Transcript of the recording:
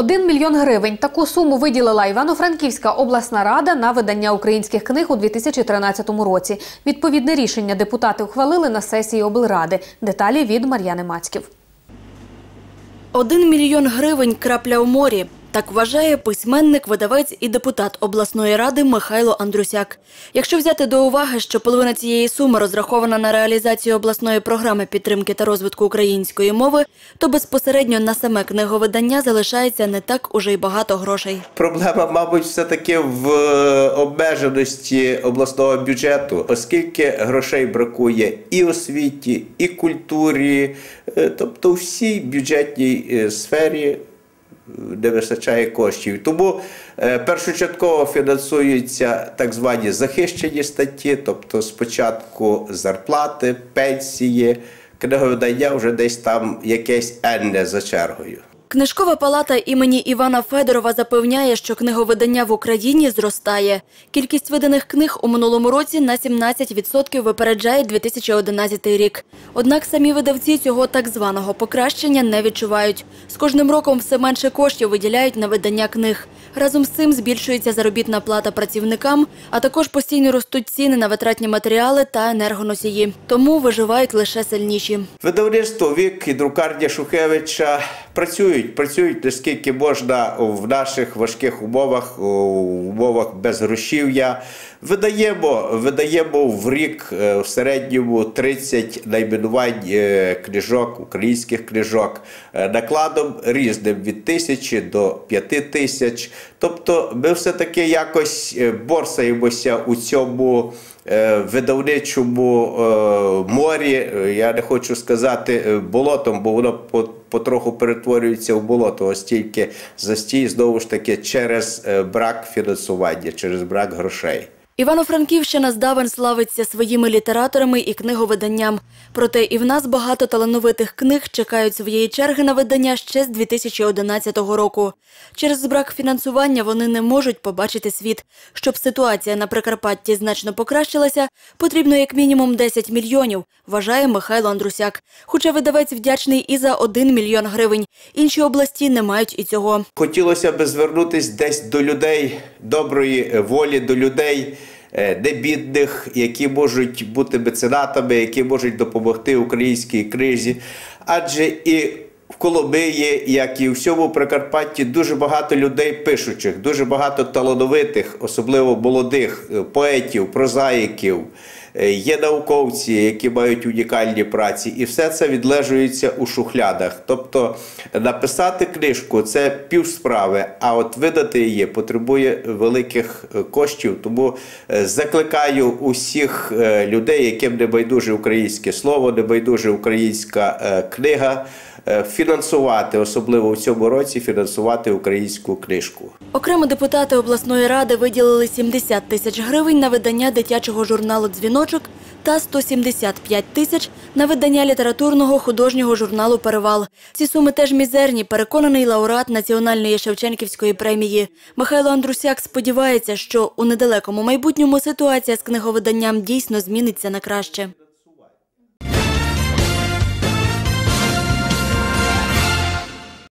Один мільйон гривень. Таку суму виділила Івано-Франківська обласна рада на видання українських книг у 2013 році. Відповідне рішення депутати ухвалили на сесії облради. Деталі від Мар'яни Мацьків. Один мільйон гривень крапля у морі. Так вважає письменник, видавець і депутат обласної ради Михайло Андрусяк. Якщо взяти до уваги, що половина цієї суми розрахована на реалізацію обласної програми підтримки та розвитку української мови, то безпосередньо на саме книговидання залишається не так уже й багато грошей. Проблема, мабуть, все-таки в е, обмеженості обласного бюджету, оскільки грошей бракує і освіті, і культурі, е, тобто всій бюджетній е, сфері не вистачає коштів. Тому е, першочатково фінансуються так звані захищені статті, тобто спочатку зарплати, пенсії, книговидання вже десь там якесь енне за чергою. Книжкова палата імені Івана Федорова запевняє, що книговидання в Україні зростає. Кількість виданих книг у минулому році на 17% випереджає 2011 рік. Однак самі видавці цього так званого покращення не відчувають. З кожним роком все менше коштів виділяють на видання книг. Разом з цим збільшується заробітна плата працівникам, а також постійно ростуть ціни на витратні матеріали та енергоносії. Тому виживають лише сильніші. Видавництво Вік і друкарня Шухевича працюють, працюють наскільки можна в наших важких умовах, у умовах безгрошів'я. Видаємо, видаємо в рік е, в середньому 30 найменувань е, книжок, українських книжок, е, накладом різним від тисячі до п'яти тисяч. Тобто ми все-таки якось борсаємося у цьому видавничому морі. Я не хочу сказати болотом, бо воно потроху перетворюється в болото, оскільки застій знову ж таки через е, брак фінансування, через брак грошей. Івано-Франківщина здавен славиться своїми літераторами і книговиданням. Проте і в нас багато талановитих книг чекають своєї черги на видання ще з 2011 року. Через брак фінансування вони не можуть побачити світ. Щоб ситуація на Прикарпатті значно покращилася, потрібно як мінімум 10 мільйонів, вважає Михайло Андрусяк. Хоча видавець вдячний і за 1 мільйон гривень. Інші області не мають і цього. Хотілося б звернутися десь до людей, доброї волі, до людей е, небідних, які можуть бути меценатами, які можуть допомогти українській кризі. Адже і в Коломиї, як і в всьому Прикарпатті, дуже багато людей пишучих, дуже багато талановитих, особливо молодих е, поетів, прозаїків. Е, Є науковці, які мають унікальні праці, і все це відлежується у шухлядах. Тобто написати книжку це півсправи, а от видати її потребує великих е, коштів. Тому е, закликаю усіх людей, яким не байдуже українське слово, не байдуже українська книга, фінансувати, особливо в цьому році, фінансувати українську книжку. Окремо депутати обласної ради виділили 70 тисяч гривень на видання дитячого журналу «Дзвіночок» та 175 тисяч на видання літературного художнього журналу «Перевал». Ці суми теж мізерні, переконаний лауреат Національної Шевченківської премії. Михайло Андрусяк сподівається, що у недалекому майбутньому ситуація з книговиданням дійсно зміниться на краще.